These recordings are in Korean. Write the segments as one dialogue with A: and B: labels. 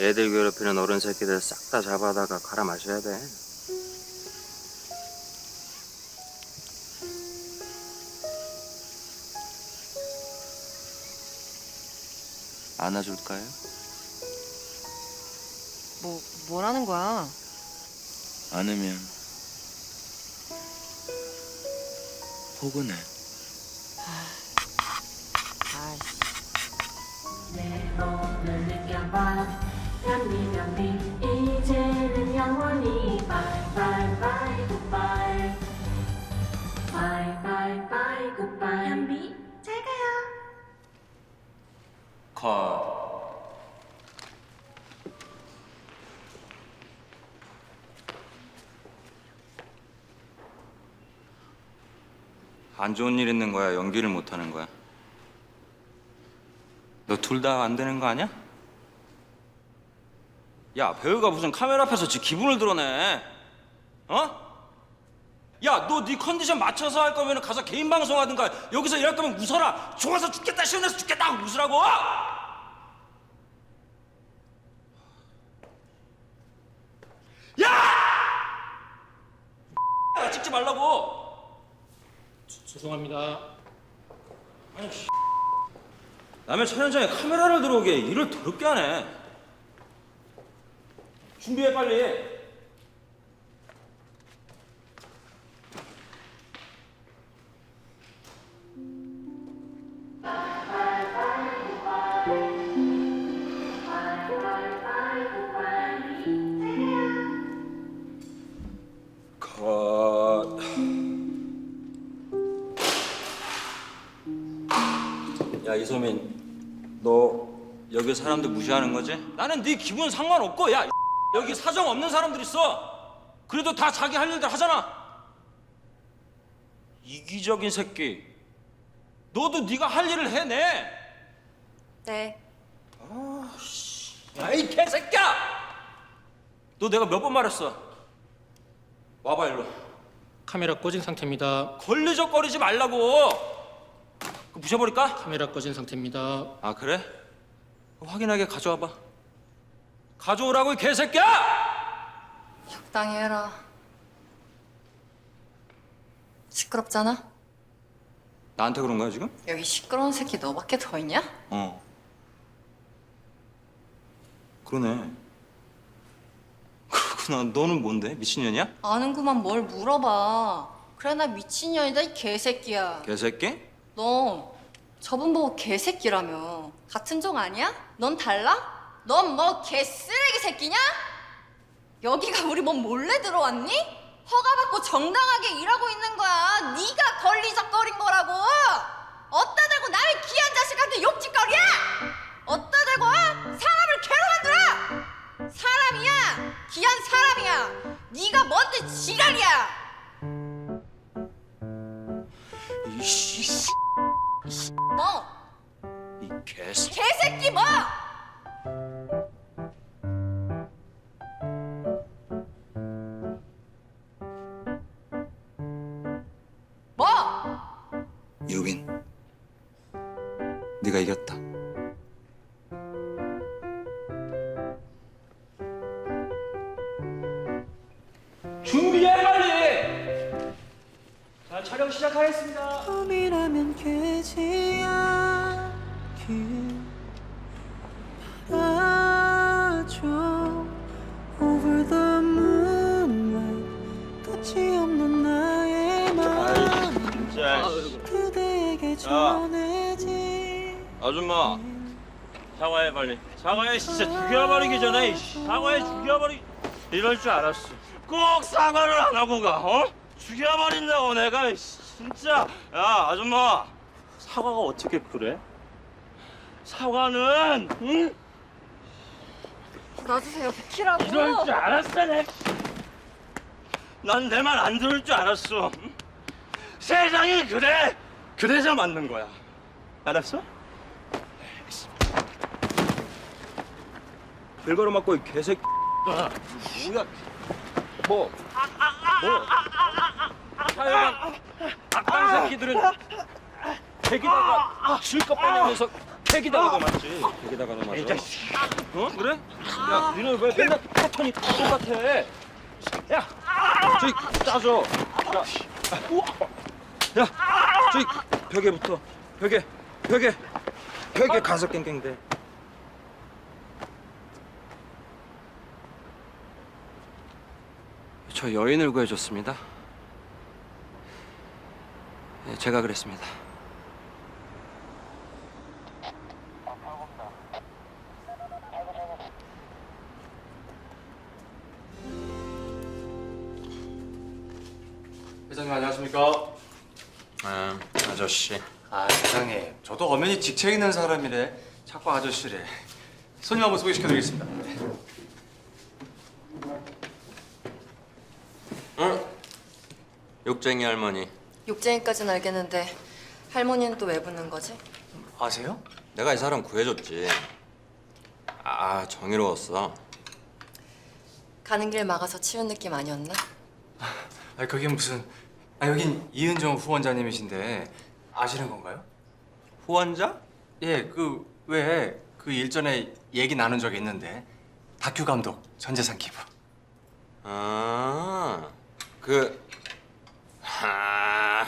A: 애들 괴롭히는 어른 새끼들 싹 다 잡아다가 갈아 마셔야 돼. 안아줄까요?
B: 뭐 뭐라는 거야?
A: 안으면 포근해.
B: 아이씨.
C: 오늘 느껴봐 변비 변비 이제는 영원히 바이바이바이 굿바이 바이바이바이 굿바이 변비 잘 가요
A: 컷. 안 좋은 일 있는 거야? 연기를 못 하는 거야? 너 둘 다 안 되는 거 아니야? 야, 배우가 무슨 카메라 앞에서 지 기분을 드러내. 어? 야, 너 네 컨디션 맞춰서 할 거면 가서 개인 방송 하든가 여기서 일할 거면 웃어라. 좋아서 죽겠다, 시원해서 죽겠다 웃으라고. 야! 찍지 말라고.
D: 죄송합니다.
A: 아니, 씨. 남의 촬영장에 카메라를 들어오게 일을 더럽게 하네. 준비해 빨리. 컷. 야 이소민, 너 여기 사람들 무시하는 거지? 나는 네 기분 상관없고 야 여기 사정 없는 사람들 있어. 그래도 다 자기 할 일들 하잖아. 이기적인 새끼. 너도 네가 할 일을 해내.
B: 네.
A: 야이 개새끼야! 너 내가 몇 번 말했어? 와봐 일로.
D: 카메라 꺼진 상태입니다.
A: 걸리적거리지 말라고. 그 부셔버릴까?
D: 카메라 꺼진 상태입니다.
A: 아 그래? 확인하게 가져와봐. 가져오라고 이 개새끼야!
B: 적당히 해라. 시끄럽잖아?
A: 나한테 그런 거야 지금?
B: 여기 시끄러운 새끼 너밖에 더 있냐?
A: 어. 그러네. 그렇구나. 너는 뭔데? 미친년이야?
B: 아는구만 뭘 물어봐. 그래 나 미친년이다 이 개새끼야.
A: 개새끼?
B: 너 저분 보고 개새끼라며. 같은 종 아니야? 넌 달라? 넌 뭐 개쓰레기 새끼냐? 여기가 우리 뭐 몰래 들어왔니? 허가받고 정당하게 일하고 있는 거야. 네가 걸리적거린 거라고. 어따 대고 남의 귀한 자식한테 욕짓거리야? 네가
A: 이겼다. 준비해 빨리. 자 촬영 시작하겠습니다.
E: 꿈이라면 깨지 않길 바라죠 Over the moonlight 끝이 없는 나의 마음
A: 진짜.
E: 그대에게 전해지
A: 아줌마 사과해 빨리 사과해 진짜 죽여버리기 전에 이씨. 사과해 죽여버리 이럴 줄 알았어 꼭 사과를 안 하고 가 어? 죽여버린다고 내가 이씨. 진짜 야 아줌마 사과가 어떻게 그래? 사과는 응?
B: 놔주세요 비키라고
A: 이럴 줄 알았어 내난 내 말 안 들을 줄 알았어 응? 세상이 그래 그래서 맞는 거야 알았어? 별거로 맞고 이 개새끼 네가 뭐? 뭐? 하여간 악당 새끼들은 팩에다가 실컷 빼내면서 팩에다가도 맞지 팩에다가도 맞아 어? 그래? 야, 니네 왜 맨날 패턴이 다 똑같아? 야, 저기 짜줘. 야, 야, 저기 벽에 붙어. 벽에, 벽에, 벽에 가서 깽깽대. 저 여인을 구해줬습니다. 예, 제가 그랬습니다.
F: 회장님 안녕하십니까?
G: 아, 아저씨.
F: 아 회장님 저도 엄연히 직책 있는 사람이래 자꾸 아저씨래 손님 한번 소개시켜드리겠습니다
G: 욕쟁이 할머니.
B: 욕쟁이까지는 알겠는데 할머니는 또 왜 붙는 거지?
F: 아세요?
G: 내가 이 사람 구해줬지. 아, 정의로웠어.
B: 가는 길 막아서 치운 느낌 아니었나?
F: 아 그게 무슨 아 여긴 이은정 후원자님이신데 아시는 건가요?
G: 후원자?
F: 예 그 왜 그 일전에 얘기 나눈 적이 있는데 다큐 감독 전재산 기부
G: 아, 그, 하,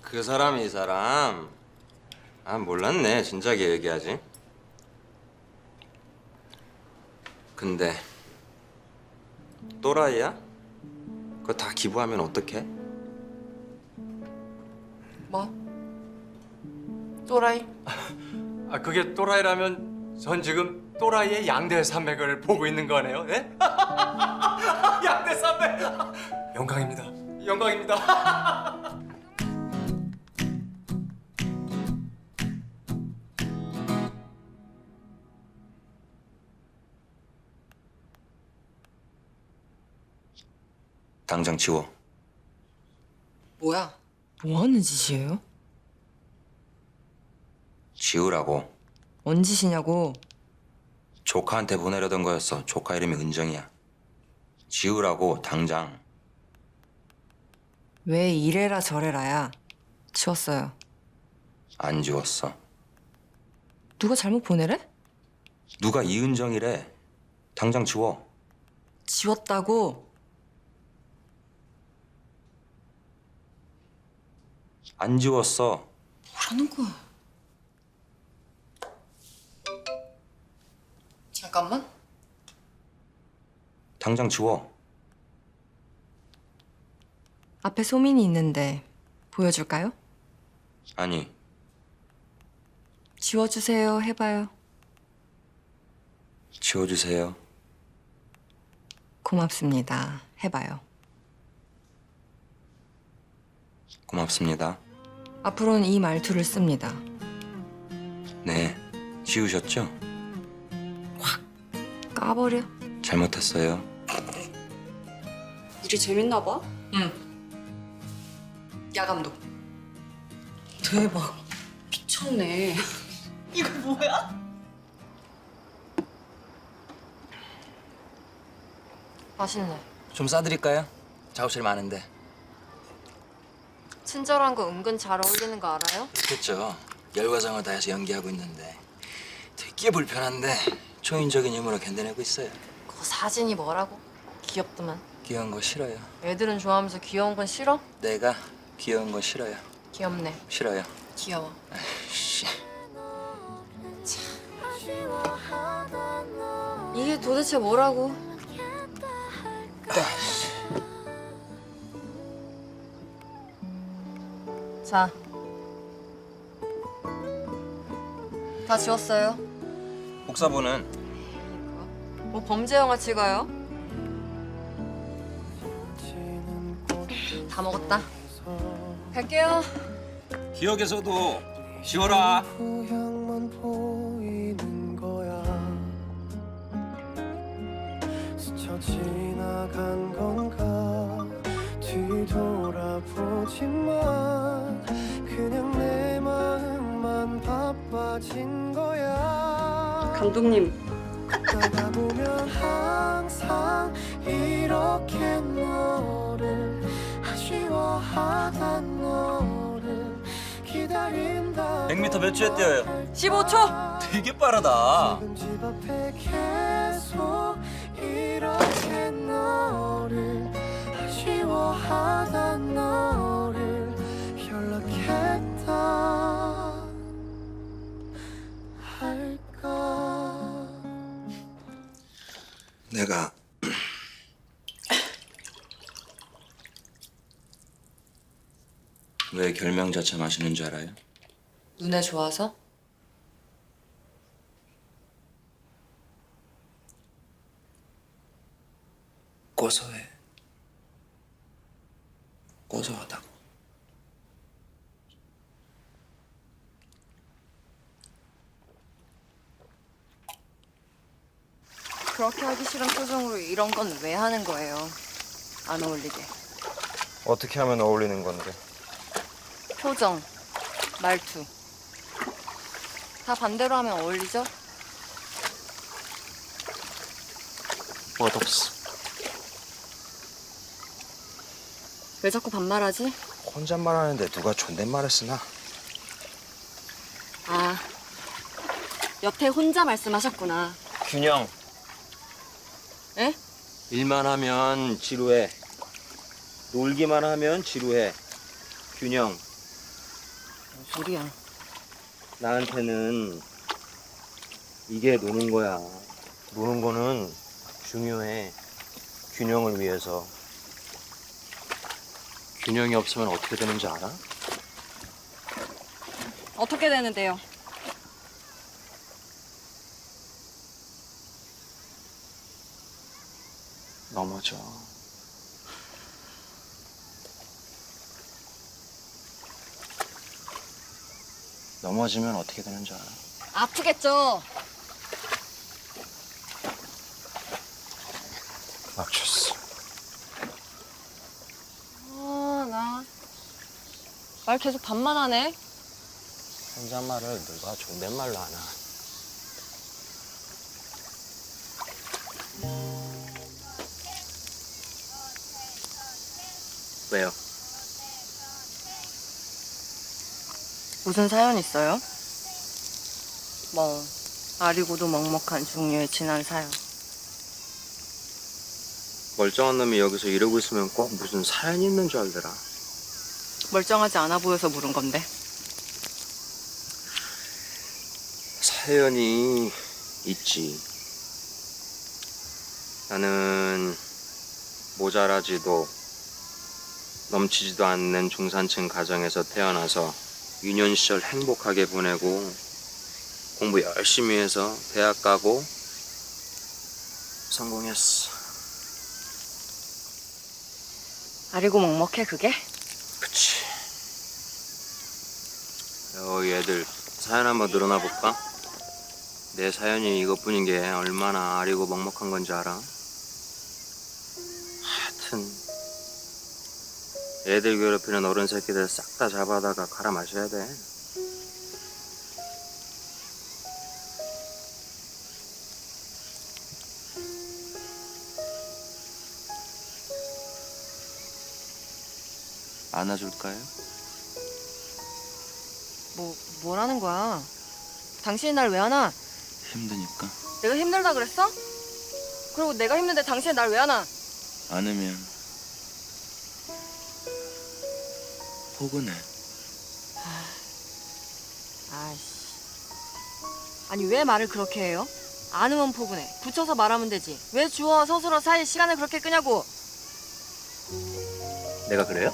G: 그 사람 이 사람. 아, 몰랐네. 진작에 얘기하지. 근데 또라이야? 그거 다 기부하면 어떡해?
B: 뭐? 또라이?
F: 아 그게 또라이라면 전 지금 또라이의 양대 산맥을 보고 있는 거네요 예? 양대 산맥 영광입니다 영광입니다
G: 당장 지워.
B: 뭐야?
H: 뭐 하는 짓이에요?
G: 지우라고.
H: 뭔 짓이냐고.
G: 조카한테 보내려던 거였어. 조카 이름이 은정이야. 지우라고 당장.
H: 왜 이래라 저래라야. 지웠어요.
G: 안 지웠어.
H: 누가 잘못 보내래?
G: 누가 이은정이래. 당장 지워.
H: 지웠다고.
G: 안 지웠어.
B: 뭐라는 거야? 잠깐만.
G: 당장 지워.
H: 앞에 소민이 있는데 보여줄까요?
G: 아니,
H: 지워주세요 해봐요.
G: 지워주세요.
H: 고맙습니다. 해봐요.
G: 고맙습니다.
H: 앞으로는 이 말투를 씁니다.
G: 네, 지우셨죠?
H: 까버려.
G: 잘못했어요.
B: 일이 재밌나 봐? 응. 야 감독.
H: 대박.
B: 미쳤네. 이거 뭐야? 맛있네.
G: 좀 싸드릴까요? 작업실 많은데.
B: 친절한 거 은근 잘 어울리는 거 알아요?
G: 그렇겠죠. 열과정을 다해서 연기하고 있는데 되게 불편한데 초인적인 힘으로 견뎌내고 있어요.
B: 그 사진이 뭐라고? 귀엽더만.
G: 귀여운 거 싫어요.
B: 애들은 좋아하면서 귀여운 건 싫어?
G: 내가 귀여운 거 싫어요.
B: 귀엽네.
G: 싫어요.
B: 귀여워.
G: 씨.
B: 이게 도대체 뭐라고? 자. 다 지웠어요.
G: 복사본은
B: 뭐 범죄 영화 찍어요? 다 먹었다. 갈게요.
G: 기억에서도 지워라.
E: 고향만 보이는 거야 스쳐 지나간 건가 뒤돌아보지만 그냥 내 마음만 바빠진 거야
I: 감독님,
E: 걷다가 보면 항상 이렇게 너를 그리워하던 너를 기다린다
G: 100m 몇 초에 뛰어요?
B: 15초.
G: 되게 빠르다.
E: 지금 집 앞에 계속 이렇게 너를 아쉬워하던 너를 연락했다 할까
G: 내가 왜 결명자차 마시는 줄 알아요?
H: 눈에 좋아서?
G: 고소해. 고소하다고.
B: 그렇게 하기 싫은 표정으로 이런 건 왜 하는 거예요? 안 어울리게.
F: 어떻게 하면 어울리는 건데?
B: 표정, 말투. 다 반대로 하면 어울리죠?
F: 멋없어.
B: 왜 자꾸 반말하지?
G: 혼잣말 하는데 누가 존댓말을 쓰나?
B: 아, 여태 혼자 말씀하셨구나.
G: 균형.
B: 에?
G: 일만 하면 지루해. 놀기만 하면 지루해. 균형.
B: 뭔 소리야.
G: 나한테는 이게 노는 거야. 노는 거는 중요해. 균형을 위해서. 균형이 없으면 어떻게 되는지 알아?
B: 어떻게 되는데요?
G: 넘어져. 넘어지면 어떻게 되는 줄 알아?
B: 아프겠죠?
G: 맞췄어.
B: 아, 나. 말 계속 반말하네.
G: 혼잣말을 누가 존댓말로 하나. 왜요?
B: 무슨 사연 있어요? 뭐, 아리고도 먹먹한 중류의 지난 사연.
G: 멀쩡한 놈이 여기서 이러고 있으면 꼭 무슨 사연이 있는 줄 알더라.
B: 멀쩡하지 않아 보여서 물은 건데.
G: 사연이 있지. 나는 모자라지도 넘치지도 않는 중산층 가정에서 태어나서 유년 시절 행복하게 보내고 공부 열심히 해서 대학 가고 성공했어.
B: 아리고 먹먹해, 그게?
G: 그치. 여기 애들 사연 한번 늘어나 볼까? 내 사연이 이것뿐인 게 얼마나 아리고 먹먹한 건지 알아? 하여튼 애들 괴롭히는 어른 새끼들 싹 다 잡아다가 갈아 마셔야 돼. 안아줄까요?
B: 뭐, 뭐라는 거야? 당신이 날 왜 안아?
G: 힘드니까
B: 내가 힘들다 그랬어? 그리고 내가 힘든데 당신이 날 왜 안아?
G: 안으면 포근해.
B: 아이씨. 아니, 왜 말을 그렇게 해요? 안 으면 포근해. 붙여서 말하면 되지. 왜 주어와 서술어 사이 시간을 그렇게 끄냐고!
G: 내가 그래요?